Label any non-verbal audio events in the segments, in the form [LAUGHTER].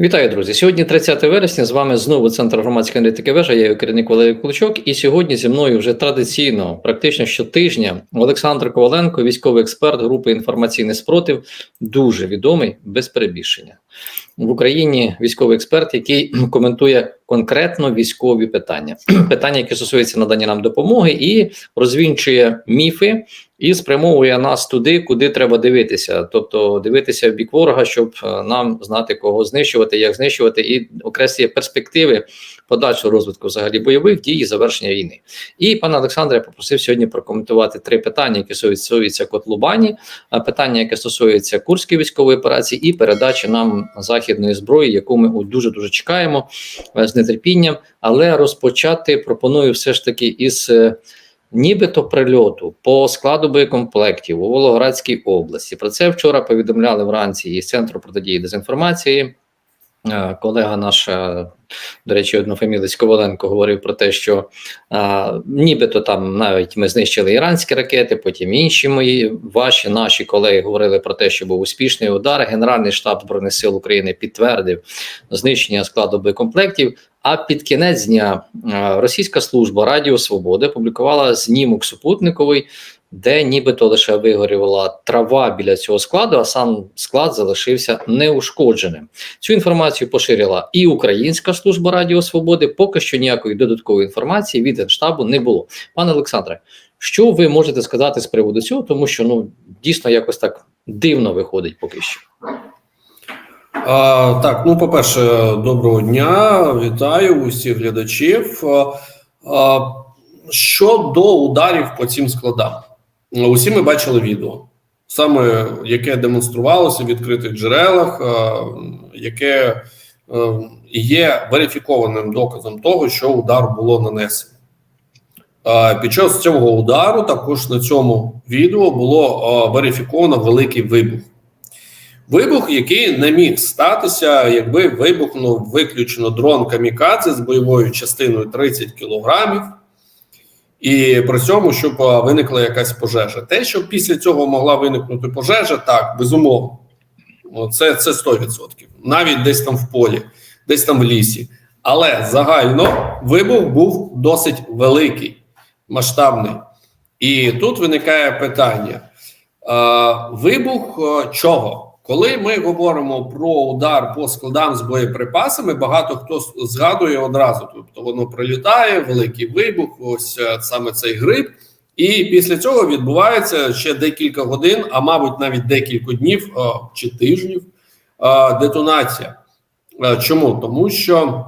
Вітаю, друзі! Сьогодні 30 вересня. З вами знову центр громадської аналітики вежа. Я його керівник Валерій Куличок. І сьогодні зі мною вже традиційно, практично щотижня, Олександр Коваленко, військовий експерт групи інформаційний спротив, дуже відомий без перебільшення в Україні. Військовий експерт, який [CLEARS THROAT] коментує конкретно військові питання, [CLEARS THROAT] питання, які стосуються надання нам допомоги, і розвінчує міфи. І спрямовує нас туди, куди треба дивитися, тобто дивитися в бік ворога, щоб е, нам знати кого знищувати, як знищувати, і окреслює перспективи подальшого розвитку взагалі бойових дій і завершення війни. І пане Олександре, я попросив сьогодні прокоментувати три питання, які стосуються Котлубані, а питання, яке стосується Курської військової операції, і передачі нам західної зброї, яку ми дуже дуже чекаємо е, з нетерпінням. Але розпочати пропоную все ж таки із. е, Нібито прильоту по складу боєкомплектів у Волгоградській області. Про це вчора повідомляли вранці із центру протидії дезінформації. Е, Колега наш, е, до речі, однофамілець Коваленко говорив про те, що а, нібито там навіть ми знищили іранські ракети, потім інші мої ваші наші колеги говорили про те, що був успішний удар. Генеральний штаб збройних сил України підтвердив знищення складу боєкомплектів. А під кінець дня е, російська служба Радіо Свободи публікувала знімок супутниковий, де нібито лише вигорювала трава біля цього складу, а сам склад залишився неушкодженим. Цю інформацію поширила і Українська служба Радіо Свободи. Поки що ніякої додаткової інформації від генштабу не було. Пане Олександре, що ви можете сказати з приводу цього, тому що ну дійсно якось так дивно виходить поки що. А, так, ну по-перше, доброго дня, вітаю усіх глядачів. А, щодо ударів по цим складам, усі ми бачили відео, саме яке демонструвалося в відкритих джерелах, яке є верифікованим доказом того, що удар було нанесено. Під час цього удару також на цьому відео було верифіковано великий вибух. Вибух, який не міг статися, якби вибухнув виключно дрон камікадзе з бойовою частиною 30 кілограмів, і при цьому, щоб виникла якась пожежа. Те, що після цього могла виникнути пожежа, так, безумовно, це, це 100%. Навіть десь там в полі, десь там в лісі. Але загально вибух був досить великий, масштабний. І тут виникає питання: вибух чого? Коли ми говоримо про удар по складам з боєприпасами, багато хто згадує одразу. Тобто воно прилітає, великий вибух, ось е, саме цей гриб, і після цього відбувається ще декілька годин, а мабуть, навіть декілька днів е, чи тижнів е, детонація. Чому? Тому що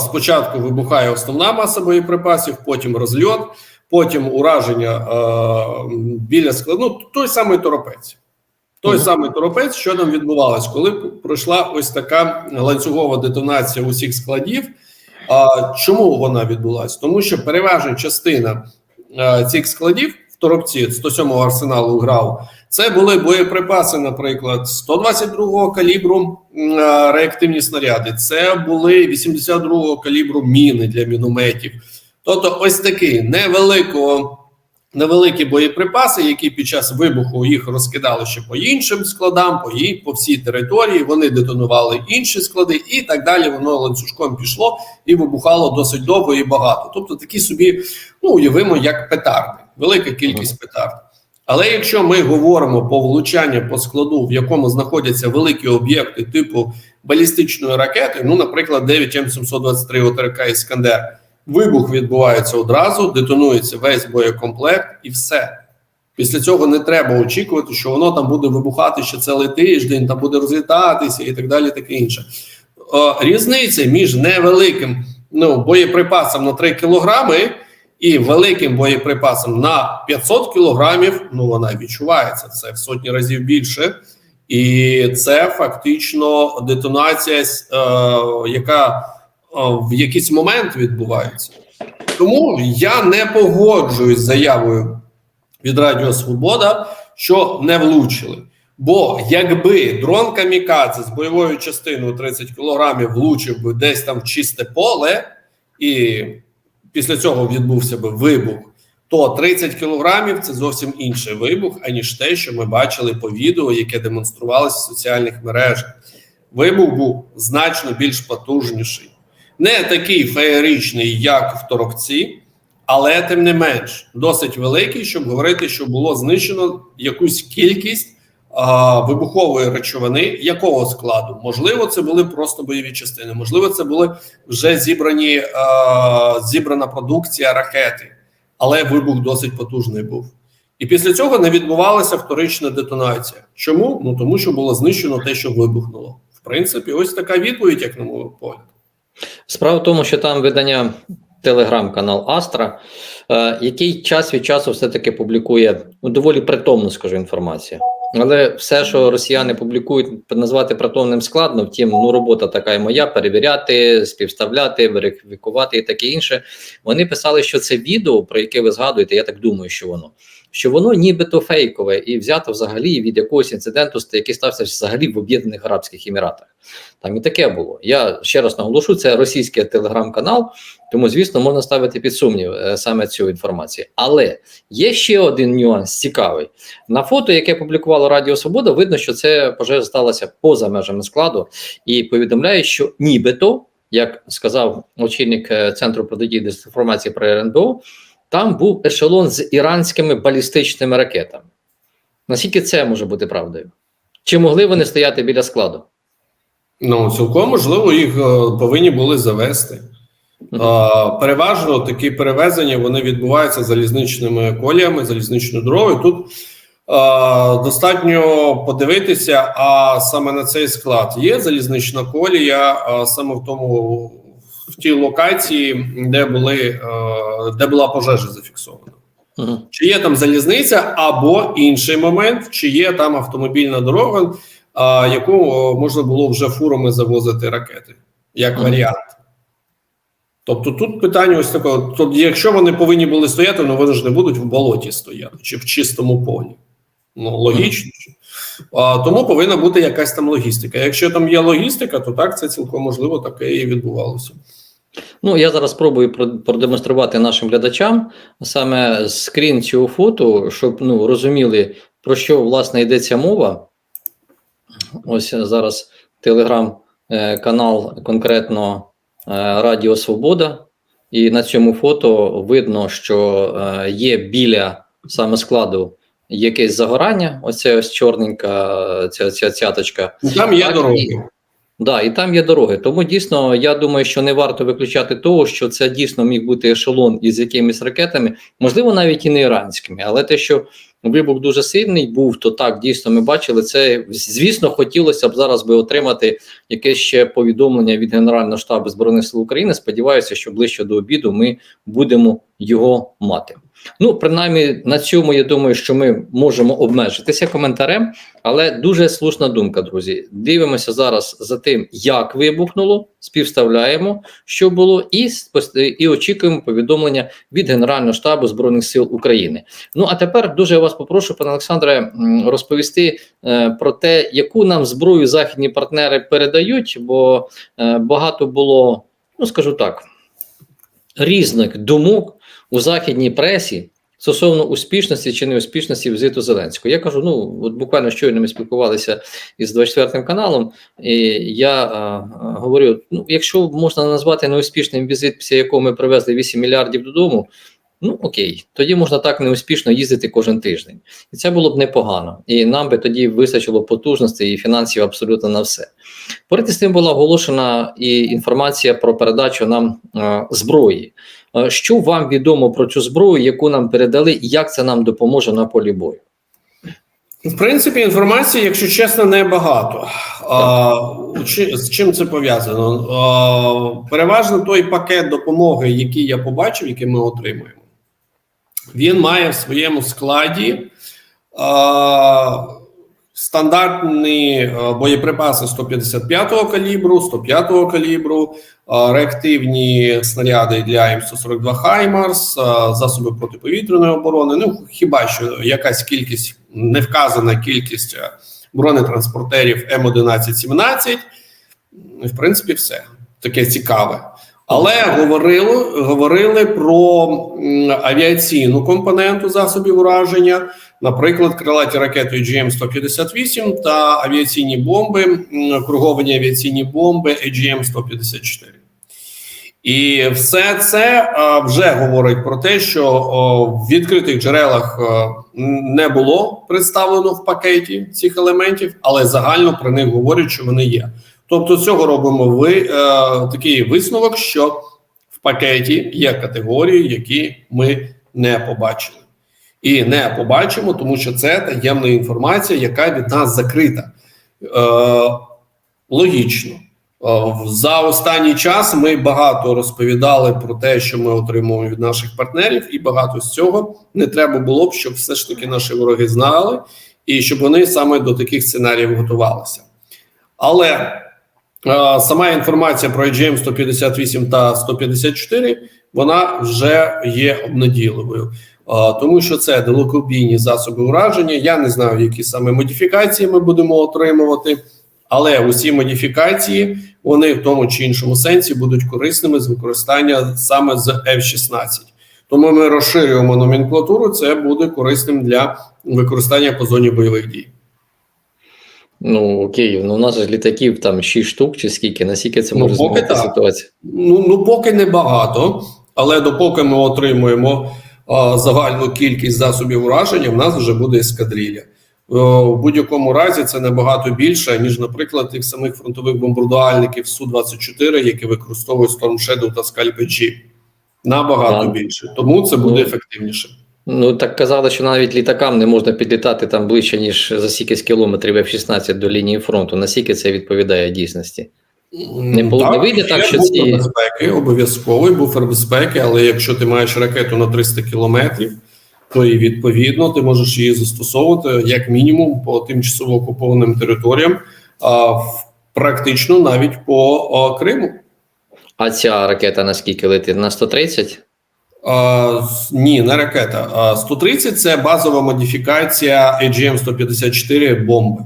спочатку вибухає основна маса боєприпасів, потім розльот, потім ураження біля складу. Ну, той самий торопець. Той самий торопець, що там відбувалось, коли пройшла ось така ланцюгова детонація усіх складів. А чому вона відбулася? Тому що переважна частина а, цих складів в торопці 107-го арсеналу грав. Це були боєприпаси, наприклад, 122-го калібру а, реактивні снаряди. Це були 82-го калібру міни для мінометів. Тобто, ось такий невеликого невеликі боєприпаси, які під час вибуху їх розкидали ще по іншим складам, по їй по всій території. Вони детонували інші склади, і так далі. Воно ланцюжком пішло і вибухало досить довго і багато. Тобто, такі собі, ну уявимо, як петарди, велика кількість петард. Але якщо ми говоримо по влучанню по складу, в якому знаходяться великі об'єкти типу балістичної ракети, ну, наприклад, 9 М723 ОТРК Іскандер. Вибух відбувається одразу, детонується весь боєкомплект, і все. Після цього не треба очікувати, що воно там буде вибухати ще цілий тиждень, там буде розлітатися і так далі. Таке інше. О, різниця між невеликим ну, боєприпасом на 3 кілограми і великим боєприпасом на 500 кілограмів, ну вона відчувається це в сотні разів більше. І це фактично детонація, е, яка в якийсь момент відбувається. Тому я не погоджуюсь з заявою від Радіо Свобода, що не влучили. Бо якби дрон Камікадзе з бойовою частиною 30 кілограмів влучив би десь там в чисте поле, і після цього відбувся би вибух, то 30 кілограмів це зовсім інший вибух, аніж те, що ми бачили по відео, яке демонструвалося в соціальних мережах. вибух був значно більш потужніший. Не такий феєричний, як в Торокці, але тим не менш досить великий, щоб говорити, що було знищено якусь кількість а, вибухової речовини. Якого складу? Можливо, це були просто бойові частини, можливо, це були вже зібрані а, зібрана продукція ракети, але вибух досить потужний був. І після цього не відбувалася вторична детонація. Чому? Ну тому що було знищено те, що вибухнуло. В принципі, ось така відповідь, як на мій погляд. Справа в тому, що там видання телеграм-канал Астра, е, який час від часу все-таки публікує ну, доволі притомну, скажу, інформацію. Але все, що росіяни публікують, назвати притомним складно. Втім, ну робота така і моя: перевіряти, співставляти, верифікувати і таке інше. Вони писали, що це відео, про яке ви згадуєте, я так думаю, що воно. Що воно нібито фейкове і взято взагалі від якогось інциденту, який стався взагалі в Об'єднаних Арабських Еміратах. Там і таке було. Я ще раз наголошу, це російський телеграм-канал, тому, звісно, можна ставити під сумнів е, саме цю інформацію. Але є ще один нюанс цікавий. На фото, яке публікувало Радіо Свобода, видно, що це пожежа сталася поза межами складу, і повідомляють, що нібито, як сказав очільник е, центру протидії дезінформації про РНБО, там був ешелон з іранськими балістичними ракетами. Наскільки це може бути правдою? Чи могли вони стояти біля складу? Ну, цілком можливо, їх е, повинні були завести. Е, переважно такі перевезення вони відбуваються залізничними коліями, залізничною дорогою. Тут е, достатньо подивитися, а саме на цей склад є залізнична колія, а саме в тому в тій локації, де були е, де була пожежа зафіксована. Угу. Чи є там залізниця, або інший момент, чи є там автомобільна дорога, а, яку можна було вже фурами завозити ракети, як Мгм. варіант. Тобто тут питання ось такого: тобто, якщо вони повинні були стояти, ну вони ж не будуть в болоті стояти чи в чистому полі. Ну, логічно. А, тому повинна бути якась там логістика. Якщо там є логістика, то так це цілком можливо таке і відбувалося. Ну, я зараз спробую про- продемонструвати нашим глядачам саме скрін цього фото, щоб ну, розуміли, про що власне йдеться мова. Ось зараз телеграм-канал конкретно е, Радіо Свобода. І на цьому фото видно, що е, є біля саме складу якесь загорання. Оце ось чорненька е, ця, ця цяточка. Там є Так, дороги. Да, і там є дороги. Тому дійсно я думаю, що не варто виключати того, що це дійсно міг бути ешелон із якимись ракетами, можливо, навіть і не іранськими. Але те, що вибух дуже сильний був, то так дійсно ми бачили це. Звісно, хотілося б зараз би отримати якесь ще повідомлення від Генерального штабу збройних сил України. Сподіваюся, що ближче до обіду ми будемо його мати. Ну, принаймні, на цьому я думаю, що ми можемо обмежитися коментарем, але дуже слушна думка, друзі. Дивимося зараз за тим, як вибухнуло, співставляємо, що було, і і очікуємо повідомлення від Генерального штабу збройних сил України. Ну а тепер дуже вас попрошу, пане Олександре, розповісти е, про те, яку нам зброю західні партнери передають, бо е, багато було, ну скажу так, різних думок у західній пресі стосовно успішності чи неуспішності візиту Зеленського. Я кажу: ну от буквально щойно ми спілкувалися із 24 каналом, і я а, а, говорю: ну, якщо можна назвати неуспішним візит, після якого ми привезли 8 мільярдів додому. Ну окей, тоді можна так неуспішно їздити кожен тиждень, і це було б непогано. І нам би тоді вистачило потужності і фінансів абсолютно на все. Поряд з тим була оголошена і інформація про передачу нам е, зброї. Що вам відомо про цю зброю, яку нам передали, і як це нам допоможе на полі бою? В принципі, інформації, якщо чесно, небагато. З чим це пов'язано? Переважно той пакет допомоги, який я побачив, який ми отримуємо, він має в своєму складі стандартні боєприпаси 155-го калібру, 105-го калібру, реактивні снаряди для М142 Хаймарс, засоби протиповітряної оборони. Ну хіба що якась кількість невказана кількість бронетранспортерів М1117. Ну, В принципі, все таке цікаве. Але говорили, говорили про авіаційну компоненту засобів ураження, наприклад, крилаті ракети GM-158 та авіаційні бомби, круговані авіаційні бомби AGM-154. І все це а, вже говорить про те, що о, в відкритих джерелах е, не було представлено в пакеті цих елементів, але загально про них говорять, що вони є. Тобто, з цього робимо ви е, такий висновок, що в пакеті є категорії, які ми не побачили, і не побачимо, тому що це таємна інформація, яка від нас закрита. Е, логічно. Е, За останній час ми багато розповідали про те, що ми отримуємо від наших партнерів, і багато з цього не треба було б, щоб все ж таки наші вороги знали, і щоб вони саме до таких сценаріїв готувалися. Але е, сама інформація про AGM 158 та 154 вона вже є обнадійливою, Е, тому що це далекобійні засоби ураження. Я не знаю, які саме модифікації ми будемо отримувати. Але усі модифікації вони в тому чи іншому сенсі будуть корисними з використання саме з F-16. Тому ми розширюємо номенклатуру. Це буде корисним для використання по зоні бойових дій. Ну окей, ну у нас ж літаків там 6 штук чи скільки, наскільки це Ну, може поки змінити ситуацію? Ну ну поки не багато, але допоки ми отримуємо а, загальну кількість засобів ураження, в нас вже буде ескадрилля. О, в будь-якому разі це набагато більше ніж, наприклад, тих самих фронтових бомбардувальників су 24 які використовують Storm Shadow та Scalp Набагато Так. більше, тому це буде Ну, ефективніше. Ну так казали, що навіть літакам не можна підлітати там ближче, ніж за стільки кілометрів F-16 до лінії фронту. Наскільки це відповідає дійсності? Не було- не вийде так, що ці- безпеки, обов'язковий буфер безпеки, але якщо ти маєш ракету на 300 кілометрів, то і відповідно ти можеш її застосовувати як мінімум по тимчасово окупованим територіям, а практично навіть по Криму. А ця ракета наскільки летить? На 130? А, ні, не ракета. А 130 це базова модифікація AGM-154 бомби.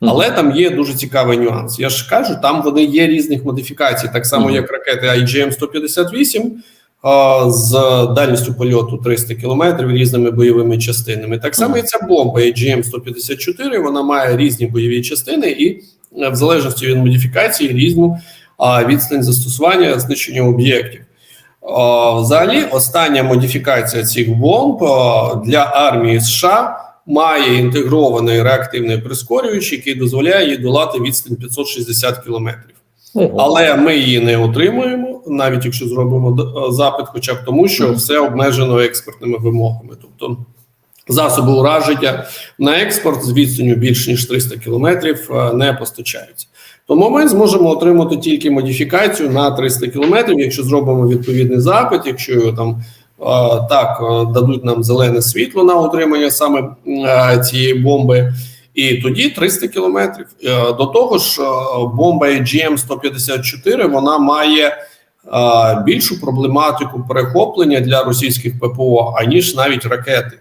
Але там є дуже цікавий нюанс. Я ж кажу, там вони є різних модифікацій, так само як ракети IGM-158 а, з дальністю польоту 300 кілометрів різними бойовими частинами. Так само і ця бомба AGM-154, вона має різні бойові частини, і е, в залежності від модифікації різну відстань застосування знищення об'єктів. Взагалі, остання модифікація цих бомб для армії США має інтегрований реактивний прискорювач, який дозволяє їй долати відстань 560 кілометрів. Ого. Але ми її не отримуємо, навіть якщо зробимо е, запит, хоча б тому, що все обмежено експортними вимогами. Тобто засоби ураження на експорт з відстанню більш ніж 300 кілометрів е, не постачаються. Тому ми зможемо отримати тільки модифікацію на 300 кілометрів, якщо зробимо відповідний запит, якщо там е, так е, дадуть нам зелене світло на отримання саме цієї бомби. І тоді 300 кілометрів. Е, До того ж, е, бомба AGM-154 вона має е, більшу проблематику перехоплення для російських ППО, аніж навіть ракети.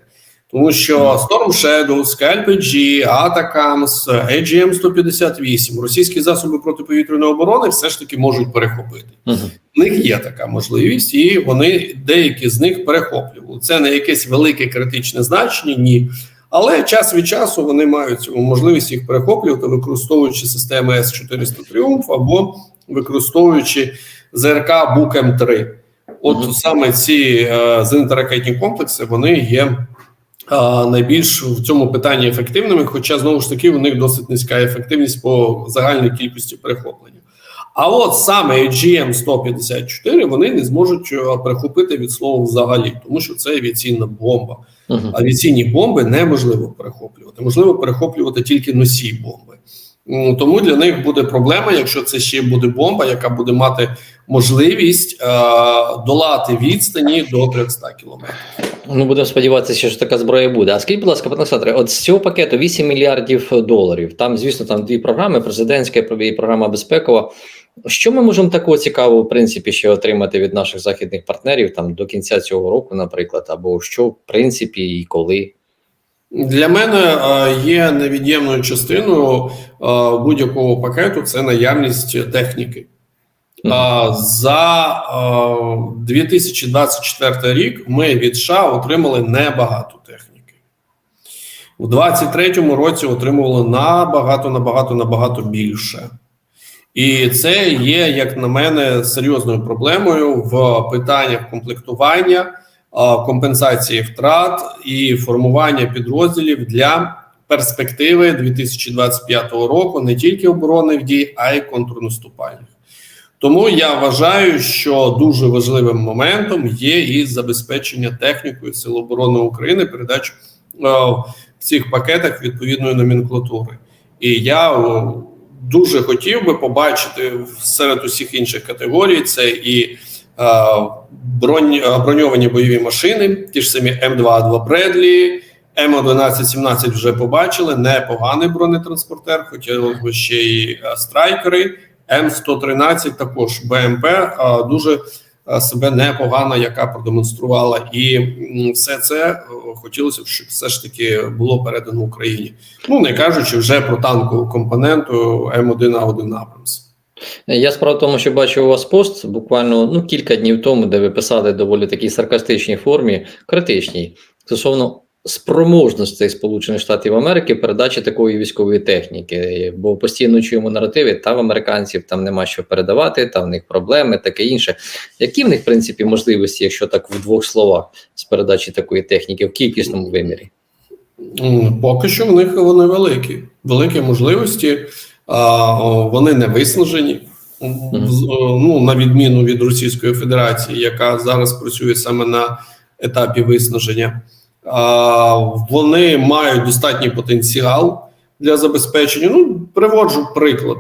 Тому що Storm Shadow, Scalp G, Atacams, AGM-158, російські засоби протиповітряної оборони все ж таки можуть перехопити. Мгм. В них є така можливість, і вони деякі з них перехоплювали. Це не якесь велике критичне значення, ні. Але час від часу вони мають можливість їх перехоплювати, використовуючи системи С-400 Тріумф або використовуючи ЗРК Бук М3. От Мгм. саме ці е, зенітно-ракетні комплекси вони є е, найбільш в цьому питанні ефективними, хоча знову ж таки у них досить низька ефективність по загальній кількості перехоплення. А от саме AGM 154 вони не зможуть е, перехопити від слова взагалі, тому що це авіаційна бомба. Мгм. Авіаційні бомби неможливо перехоплювати. Можливо перехоплювати тільки носій бомби. Тому для них буде проблема, якщо це ще буде бомба, яка буде мати можливість е, долати відстані до 300 кілометрів. Ну, будемо сподіватися, що така зброя буде. А скажіть, будь ласка, пане Олександре, от з цього пакету 8 мільярдів доларів. Там, звісно, там дві програми: президентська і програма безпекова. Що ми можемо такого цікавого, в принципі, ще отримати від наших західних партнерів там до кінця цього року, наприклад, або що в принципі і коли? Для мене е, є невід'ємною частиною е, будь-якого пакету це наявність техніки. А, За а, 2024 рік ми від США отримали небагато техніки. У 2023 році отримували набагато, набагато, набагато більше. І це є, як на мене, серйозною проблемою в питаннях комплектування, компенсації втрат і формування підрозділів для перспективи 2025 року не тільки оборонних дій, а й контрнаступальних. Тому я вважаю, що дуже важливим моментом є і забезпечення технікою Сил оборони України, передачу е, в цих пакетах відповідної номенклатури. І я дуже хотів би побачити серед усіх інших категорій це і е, бронь, е, броньовані бойові машини, ті ж самі М2А2 Бредлі, М1117 вже побачили, непоганий бронетранспортер, хотілося б ще і е, страйкери. М113 також БМП дуже себе непогано, яка продемонструвала, і все це е, хотілося б, щоб все ж таки було передано Україні. Ну не кажучи вже про танкову компоненту М1А1 Абрамс. Я справа в тому, що бачив у вас пост буквально ну, кілька днів тому, де ви писали доволі такій саркастичній формі, критичній, стосовно спроможностей Сполучених Штатів Америки передачі такої військової техніки. Бо постійно чуємо наративи, та в американців там нема що передавати, там в них проблеми, таке інше. Які в них, в принципі, можливості, якщо так в двох словах, з передачі такої техніки в кількісному вимірі? Поки що в них вони великі, великі можливості, а, вони не виснажені. Ну, на відміну від Російської Федерації, яка зараз працює саме на етапі виснаження, вони мають достатній потенціал для забезпечення. Ну, приводжу приклад.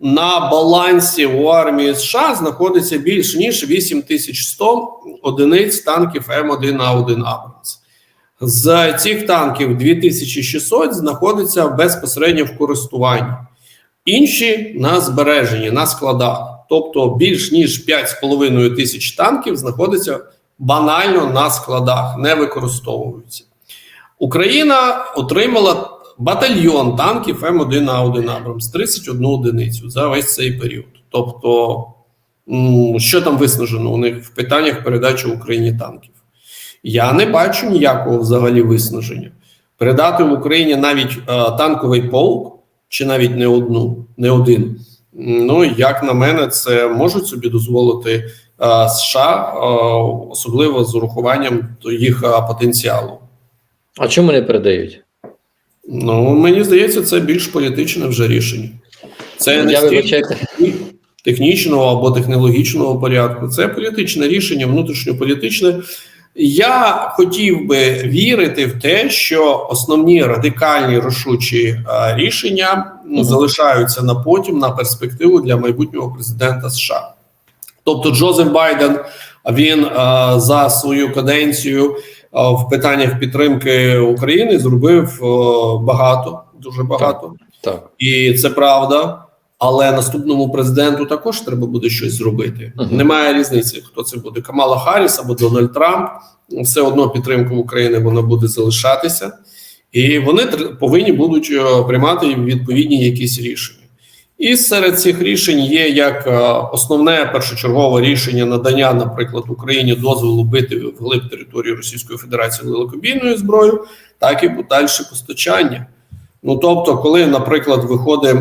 На балансі у армії США знаходиться більш ніж 8100 одиниць танків М1А1 Абрамс. З цих танків 2600 знаходиться безпосередньо в користуванні. Інші на збереженні, на складах. Тобто більш ніж 5,5 тисяч танків знаходиться банально на складах, не використовуються. Україна отримала батальйон танків М1А1 Абрамс 31 одиницю за весь цей період. Тобто, що там виснажено у них в питаннях передачі Україні танків? Я не бачу ніякого взагалі виснаження. Передати в Україні навіть е, танковий полк, чи навіть не одну, не один. Ну, як на мене, це можуть собі дозволити США, е, особливо з урахуванням їх е, потенціалу. А чому не передають? Ну, мені здається, це більш політичне вже рішення. Це не стільки технічного або технологічного порядку. Це політичне рішення, внутрішньополітичне. Я хотів би вірити в те, що основні радикальні рішучі е, рішення Мгм. залишаються на потім на перспективу для майбутнього президента США. Тобто, Джозеф Байден він е, за свою каденцію е, в питаннях підтримки України зробив е, багато, дуже багато. Так. І це правда. Але наступному президенту також треба буде щось зробити. Мгм. Немає різниці, хто це буде Камала Харріс або Дональд Трамп. Все одно підтримка України вона буде залишатися, і вони повинні будуть приймати відповідні якісь рішення. І серед цих рішень є як е, основне першочергове рішення надання, наприклад, Україні дозволу бити вглиб території Російської Федерації великобійною зброєю, так і подальше постачання. Ну тобто, коли, наприклад, виходить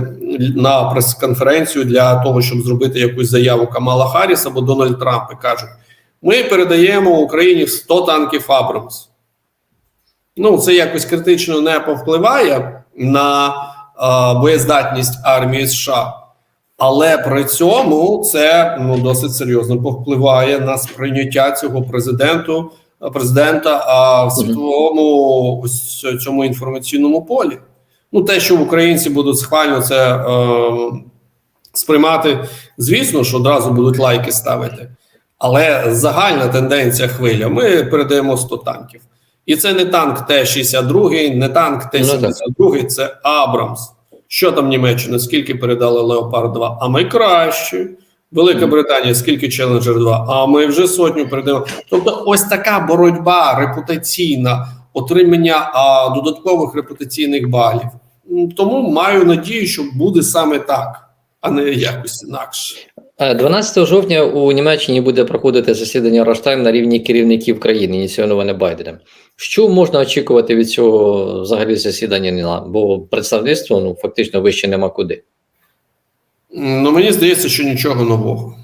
на прес-конференцію для того, щоб зробити якусь заяву Камала Харріс або Дональд Трамп і кажуть: ми передаємо Україні 100 танків Абрамс. Ну, це якось критично не повпливає на боєздатність армії США. Але при цьому це ну досить серйозно повпливає на сприйняття цього президенту президента а, в світовому ось цьому інформаційному полі. Ну, те, що українці будуть схвально це е, сприймати, звісно, що одразу будуть лайки ставити. Але загальна тенденція хвиля: ми передаємо 100 танків. І це не танк Т-62, не танк Т-72, це Абрамс. Що там Німеччина? Скільки передали Леопард 2? А ми краще. Велика Британія, скільки Челенджер 2? А ми вже сотню передаємо. Тобто, ось така боротьба репутаційна, отримання а, додаткових репутаційних балів. Тому маю надію, що буде саме так. А не якось інакше. Е, 12 жовтня у Німеччині буде проходити засідання Роштайн на рівні керівників країни, ініційоване Байденом. Що можна очікувати від цього взагалі засідання? Бо представництво ну фактично вище нема куди. Ну мені здається, що нічого нового.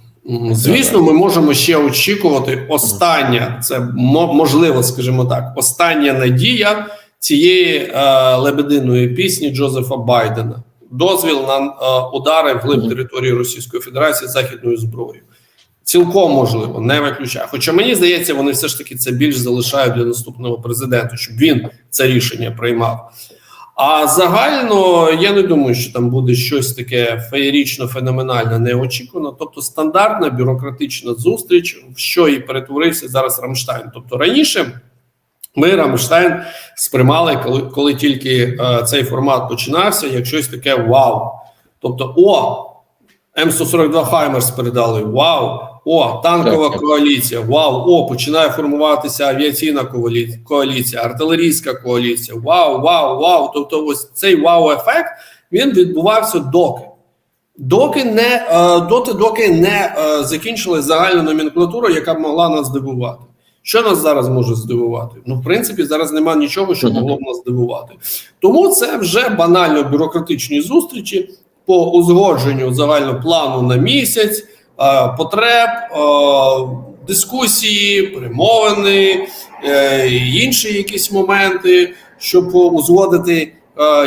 Звісно, ми можемо ще очікувати. Остання, це мо- можливо, скажімо так, остання надія цієї е, лебединої пісні Джозефа Байдена. Дозвіл на е, удари вглиб Мгм. території Російської Федерації західною зброєю. Цілком можливо, не виключаю. Хоча мені здається, вони все ж таки це більш залишають для наступного президента, щоб він це рішення приймав. А загально я не думаю, що там буде щось таке феєрічно феноменальне, неочікувано. Тобто стандартна бюрократична зустріч, в що і перетворився зараз Рамштайн. Тобто раніше ми Рамштайн сприймали, коли, коли тільки е, цей формат починався, як щось таке вау. Тобто, о, М142 Хаймерс передали. Вау! О, танкова коаліція. Вау! О, починає формуватися авіаційна коаліція, артилерійська коаліція. Вау, вау, вау. Тобто, ось цей вау-ефект він відбувався доки. Доки не е, доти, доки не е, закінчилась загальна номенклатура, яка б могла нас здивувати. Що нас зараз може здивувати? Ну, в принципі, зараз немає нічого, що могло б нас здивувати. Тому це вже банально бюрократичні зустрічі по узгодженню загального плану на місяць, е, потреб, е, дискусії, перемовини, е, інші якісь моменти, щоб узгодити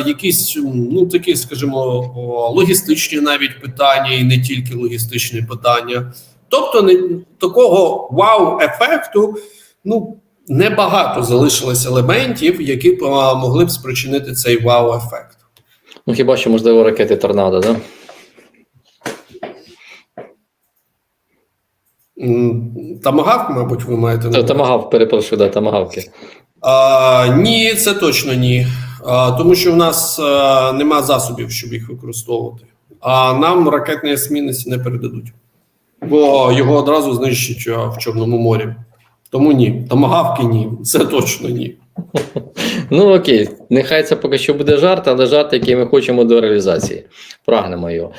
якісь ну такі, скажімо, логістичні навіть питання, і не тільки логістичні питання. Тобто, не такого вау-ефекту, ну небагато залишилось елементів, які б могли б спричинити цей вау-ефект. Ну хіба що можливо ракети торнадо, да? Тамагавк, мабуть, ви маєте Та, увазі? тамагав, перепрошую, да, тамагавки. А, ні, це точно ні. А, тому що в нас а, нема засобів, щоб їх використовувати. А нам ракетний есмінець не передадуть, бо його одразу знищать а, в Чорному морі. Тому ні. Тамагавки ні. Це точно ні. Ну окей, нехай це поки що буде жарт, але жарт, який ми хочемо до реалізації. Прагнемо його.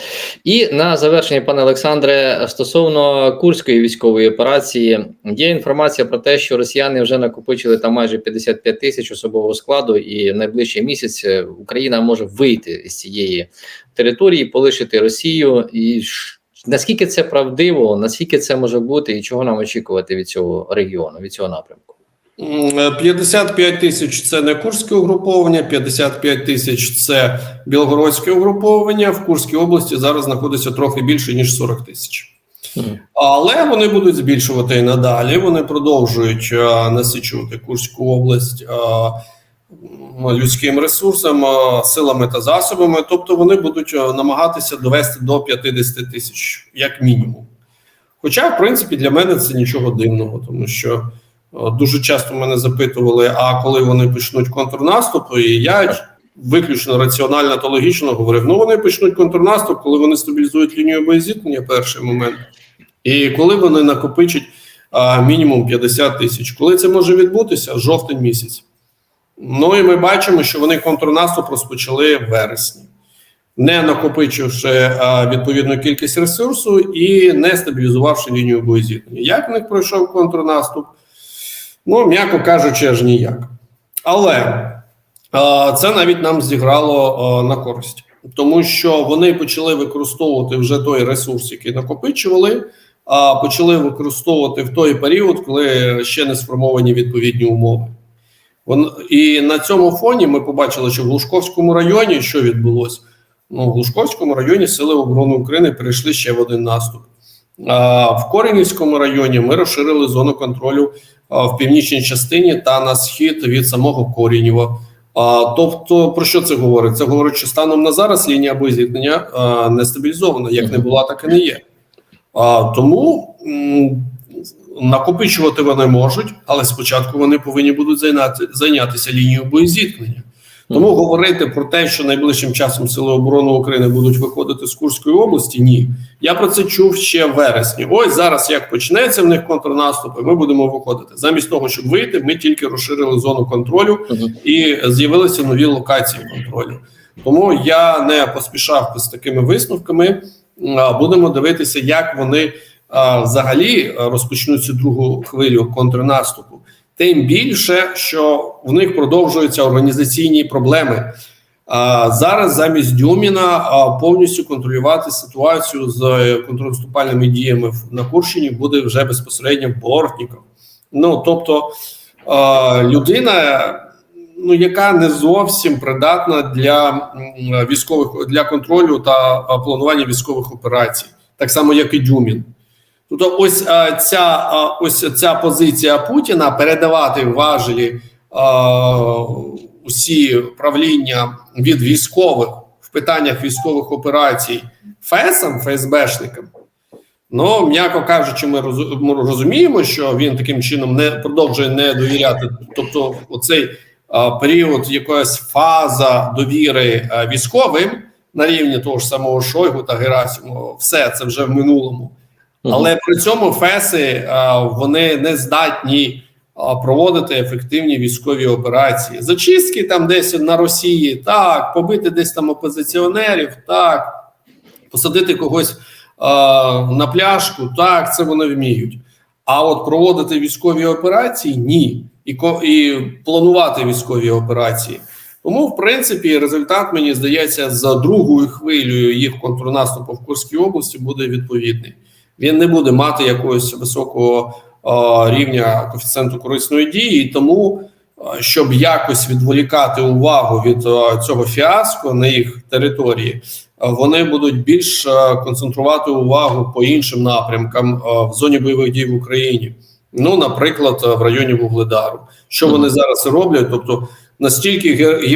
І на завершення, пане Олександре, стосовно курської військової операції, є інформація про те, що росіяни вже накопичили там майже 55 тисяч особового складу, і в найближчий місяць е, Україна може вийти з цієї території, полишити Росію. І наскільки це правдиво, наскільки це може бути, і чого нам очікувати від цього регіону, від цього напрямку? Е, 55 тисяч це не курське угруповання, 55 тисяч це білгородське угруповання. В Курській області зараз знаходиться трохи більше ніж 40 тисяч. Але вони будуть збільшувати і надалі. Вони продовжують е, насичувати Курську область е, м, людським ресурсом, силами та засобами. Тобто вони будуть е, намагатися довести до 50 тисяч, як мінімум. Хоча, в принципі, для мене це нічого дивного, тому що е, дуже часто мене запитували: а коли вони почнуть контрнаступ, і я виключно раціонально та логічно говорив: ну вони почнуть контрнаступ, коли вони стабілізують лінію боєзіткнення, перший момент. І коли вони накопичать а, мінімум 50 тисяч, коли це може відбутися? Жовтень місяць. Ну і ми бачимо, що вони контрнаступ розпочали в вересні, не накопичивши відповідну кількість ресурсу і не стабілізувавши лінію боєзіткнення. Як в них пройшов контрнаступ? Ну, м'яко кажучи, аж ніяк. Але це навіть нам зіграло на користь, тому що вони почали використовувати вже той ресурс, який накопичували, а почали використовувати в той період, коли ще не сформовані відповідні умови. Вон, і на цьому фоні ми побачили, що в Глушковському районі що відбулося? Ну, в Глушковському районі Сили оборони України перейшли ще в один наступ. А, в Коренівському районі ми розширили зону контролю в північній частині та на схід від самого Корінєва. А, тобто, про що це говорить? Це говорить, що станом на зараз лінія боєзіткнення а, не стабілізована, як не була, так і не є. А, тому накопичувати вони можуть, але спочатку вони повинні будуть зайняти, зайнятися лінією боєзіткнення. Тому говорити про те, що найближчим часом Сили оборони України будуть виходити з Курської області, ні. Я про це чув ще в вересні. Ось зараз як почнеться в них контрнаступ, і ми будемо виходити. Замість того, щоб вийти, ми тільки розширили зону контролю і з'явилися нові локації контролю. Тому я не поспішав з такими висновками. будемо дивитися, як вони взагалі а, розпочнуть цю другу хвилю контрнаступу. Тим більше, що в них продовжуються організаційні проблеми. А, зараз замість Дюміна повністю контролювати ситуацію з е, контрнаступальними діями на Курщині буде вже безпосередньо Бортніков. Ну тобто людина, ну яка не зовсім придатна для військових для контролю та планування військових операцій, так само як і Дюмін. Тобто, ось а, ця а, ось ця позиція Путіна передавати важелі а, усі правління від військових в питаннях військових операцій ФЕСам, ФСБшникам. Ну, м'яко кажучи, ми розу- розуміємо, що він таким чином не продовжує не довіряти. Тобто, оцей а, період, якась фаза довіри а, військовим на рівні того ж самого Шойгу та Герасимова, все це вже в минулому. Але при цьому ФЕСи вони не здатні проводити ефективні військові операції. Зачистки там десь на Росії, так, побити десь там опозиціонерів, так, посадити когось а, на пляшку, так, це вони вміють. А от проводити військові операції ні. І, і планувати військові операції. Тому, в принципі, результат, мені здається, за другою хвилею їх контрнаступу в Курській області буде відповідний. Він не буде мати якогось високого рівня коефіцієнту корисної дії, і тому, щоб якось відволікати увагу від цього фіаско на їх території, вони будуть більш концентрувати увагу по іншим напрямкам в зоні бойових дій в Україні. Ну, наприклад, в районі Вугледару. Що вони зараз роблять? Тобто настільки ге-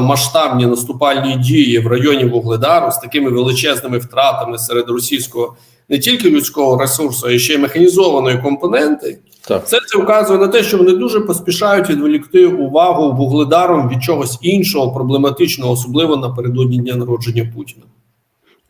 масштабні наступальні дії в районі Вугледару з такими величезними втратами серед російського не тільки людського ресурсу, а ще й механізованої компоненти. Так. Це, це вказує на те, що вони дуже поспішають відволікти увагу Вугледаром від чогось іншого проблематичного, особливо напередодні дня народження Путіна.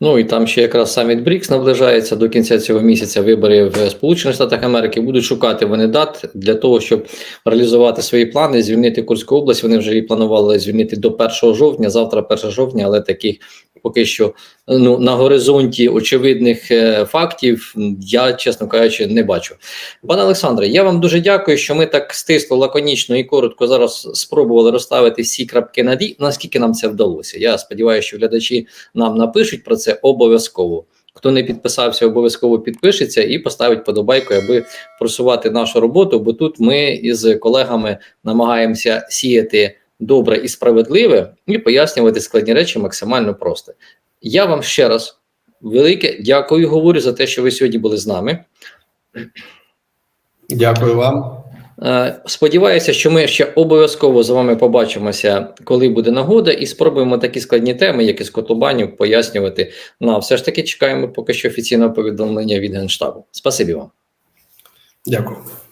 Ну і там ще якраз саміт БРІКС наближається до кінця цього місяця. Вибори в Сполучених Штатах Америки будуть шукати вони дат для того, щоб реалізувати свої плани, звільнити Курську область. Вони вже і планували звільнити до 1 жовтня, завтра 1 жовтня, але таких поки що ну на горизонті очевидних е, фактів я, чесно кажучи, не бачу. Пане Олександре, я вам дуже дякую, що ми так стисло, лаконічно і коротко зараз спробували розставити всі крапки над «і». Наскільки нам це вдалося? Я сподіваюся, що глядачі нам напишуть про це обов'язково. Хто не підписався, обов'язково підпишеться і поставить подобайку, аби просувати нашу роботу. Бо тут ми із колегами намагаємося сіяти добре і справедливе і пояснювати складні речі максимально просто. Я вам ще раз велике дякую говорю за те, що ви сьогодні були з нами. Дякую вам. Е, Сподіваюся, що ми ще обов'язково з вами побачимося, коли буде нагода, і спробуємо такі складні теми, як із котлубанів, пояснювати. Ну а все ж таки чекаємо поки що офіційного повідомлення від Генштабу. Спасибі вам. Дякую.